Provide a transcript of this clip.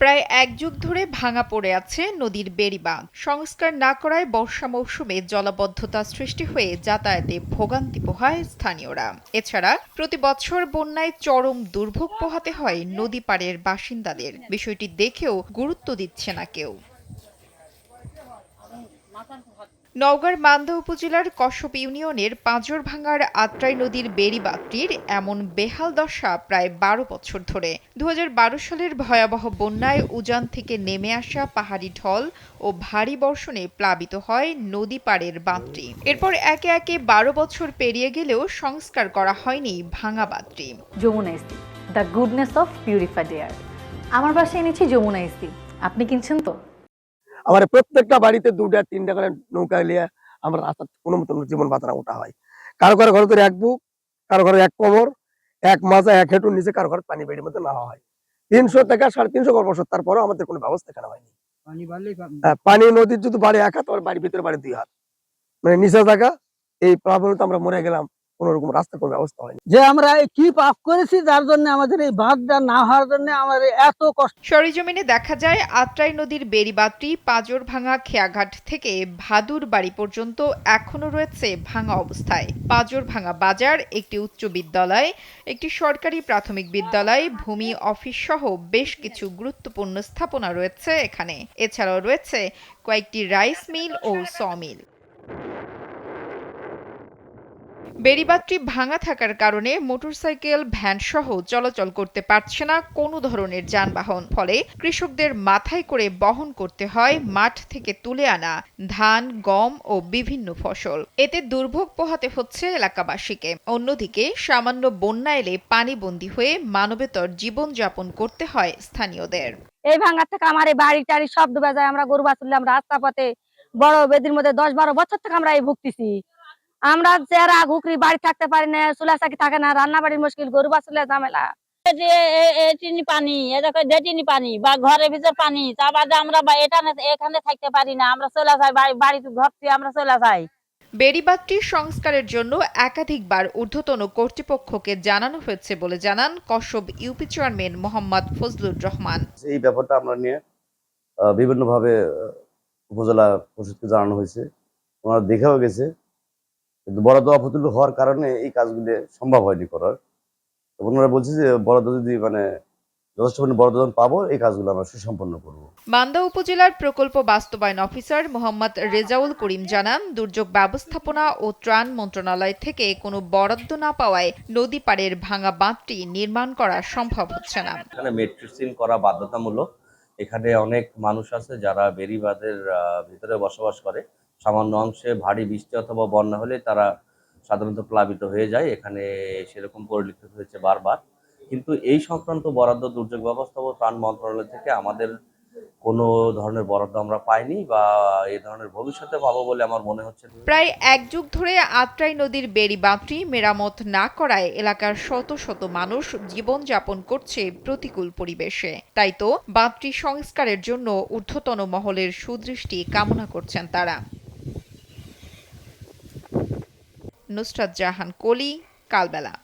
প্রায় এক যুগ ধরে ভাঙা পড়ে আছে নদীর বেড়িবাঁধ। সংস্কার না করায় বর্ষা মৌসুমে জলাবদ্ধতা সৃষ্টি হয়ে যাতায়াতে ভোগান্তি পোহায় স্থানীয়রা। এছাড়া প্রতি বছর বন্যায় চরম দুর্ভোগ পোহাতে হয় নদী পাড়ের বাসিন্দাদের। বিষয়টি দেখেও গুরুত্ব দিচ্ছে না কেউ। নওগাঁর মান্দা উপজেলার কশ্যপ ইউনিয়নের পাঁজরভাঙ্গার আত্রাই নদীর বেড়িবাঁধটির এমন বেহাল দশা প্রায় বারো বছর ধরে। দু হাজার বারো সালের ভয়াবহ বন্যায় উজান থেকে নেমে আসা পাহাড়ি ঢল ও ভারী বর্ষণে প্লাবিত হয় নদী পাড়ের বাঁধটি এরপর একে একে বারো বছর পেরিয়ে গেলেও সংস্কার করা হয়নি ভাঙা বাঁধটি Jamuna the goodness of purified air. আমার বাসায় এনেছি যমুনা ইস্তি আপনি কিনছেন তো? আমার প্রত্যেকটা বাড়িতে দুটা তিনটা করে নৌকা নিয়ে আমরা রাস্তা কোনো মতন জীবন বাঁচানো ওঠা হয়। কারও কারও ঘরে এক বুক কারও ঘরে এক কোমর এক মাজা এক হেঁটুর নিচে কারও ঘরে পানি বেড়ির মধ্যে নেওয়া হয়। তিনশো টাকা সাড়ে তিনশো বছর তারপরেও আমাদের কোনো ব্যবস্থা এখানে হয়নি। পানি আহ, পানি নদীর যদি বাড়ি এক হাত আমার বাড়ির ভিতরে বাড়ি দুই হাত। মানে নিচে জায়গা এই প্লাবনে তো আমরা মরে গেলাম। কোন রকম রাস্তার কোনো ব্যবস্থা হয়নি। যে আমরা কি পাপ করেছি, যার জন্য আমাদের এই বাঁধটা না হওয়ার জন্য আমাদের এত কষ্ট। সরেজমিনে দেখা যায়, আত্রাই নদীর বেড়িবাঁধটি ভাঙা খেয়াঘাট থেকে ভাদুর বাড়ি পর্যন্ত এখনও রয়েছে ভাঙা অবস্থায়। পাঁজরভাঙ্গা বাজার একটি উচ্চ বিদ্যালয়, একটি সরকারি প্রাথমিক বিদ্যালয়, ভূমি অফিস সহ বেশ কিছু গুরুত্বপূর্ণ স্থাপনা রয়েছে এখানে। এছাড়াও রয়েছে কয়েকটি রাইস মিল ও সমিল বেড়িবাঁধটি ভাঙা থাকার কারণে মোটরসাইকেল ভ্যান সহ চলাচল করতে পারছে না কোনো ধরনের যানবাহন। ফলে কৃষকদের মাথায় করে বহন করতে হয় মাঠ থেকে তুলে আনা ধান, গম ও বিভিন্ন ফসল। এতে দুর্ভোগ পোহাতে হচ্ছে এলাকাবাসীকে। অন্যদিকে সামান্য বন্যা এলে পানিবন্দী হয়ে মানবেতর জীবনযাপন করতে হয় স্থানীয়দের। এই ভাঙা থেকে আমার এই বাড়ি টাড়ি সব ডুবে যায় আমরা গরু বাছুরলাম রাস্তা পথে বড় বেদির মধ্যে দশ বারো বছর থেকে আমরা এই ভুগতেছি। আমরা চেহারা ঘুকরি বাড়ি থাকতে পারি না চুলা চাকি থাকে না রান্না বাড়ির মুশকিল গরু বাছুরলে ঝামেলা। চিনি পানি এ দেখো পানি বা ঘরের ভিতর পানি তা বাদে আমরা বা এখানে এখানে থাকতে পারি না আমরা চলে যাই বাড়ি- ঘর থেকে আমরা চলে যাই। বেড়িবাঁধটি সংস্কারের জন্য একাধিকবার ঊর্ধ্বতন কর্তৃপক্ষকে জানানো হয়েছে বলে জানান কসব ইউপি চেয়ারম্যান মোহাম্মদ ফজলুর রহমান। এই ব্যাপারটা আমরা নিয়ে আহ, বিভিন্নভাবে উপজেলা পরিষদকে জানানো হয়েছে। ওনারা দেখেও গেছে কিন্তু বরাদ্দ অপ্রতুল হওয়ার কারণে এই কাজগুলি সম্ভব হয়নি করার। এবং ওনারা বলছে যে বরাদ্দ যদি মানে যথেষ্ট বরাদ্দ পাবো এই কাজগুলো আমরা সুসম্পন্ন করব। মান্দা উপজেলার প্রকল্প বাস্তবায়ন অফিসার মোহাম্মদ রেজাউল করিম জানান দুর্যোগ ব্যবস্থাপনা ও ত্রাণ মন্ত্রণালয় থেকে কোনো বরাদ্দ না পাওয়ায় নদী পাড়ের ভাঙা বাঁধটি নির্মাণ করা সম্ভব হচ্ছে না। এখানে মেট্রিসিন করা বাধ্যতামূলক। এখানে অনেক মানুষ আছে যারা বেরিবাদের ভিতরে বসবাস করে। সামান্য অংশে ভারী বৃষ্টি অথবা বন্যা হলে তারা সাধারণত প্লাবিত হয়ে যায়। এখানে সেরকম পরিলক্ষিত হয়েছে বারবার। কিন্তু এই সংক্রান্ত বরাদ্দ দুর্যোগ ব্যবস্থাপনা ত্রাণ মন্ত্রণালয় থেকে আমাদের কোনো ধরনের বরাদ্দ আমরা পাইনি বা এই ধরনের ভবিষ্যতে পাবো বলে আমার মনে হচ্ছে প্রায় এক যুগ ধরে আত্রাই নদীর বেড়ি বাঁধটি মেরামত না করায় এলাকার শত শত মানুষ জীবনযাপন করছে প্রতিকূল পরিবেশে। তাই তো বাঁধটি সংস্কারের জন্য ঊর্ধ্বতন মহলের সুদৃষ্টি কামনা করছেন তারা। নুসরাত জাহান, কলি, কালবেলা।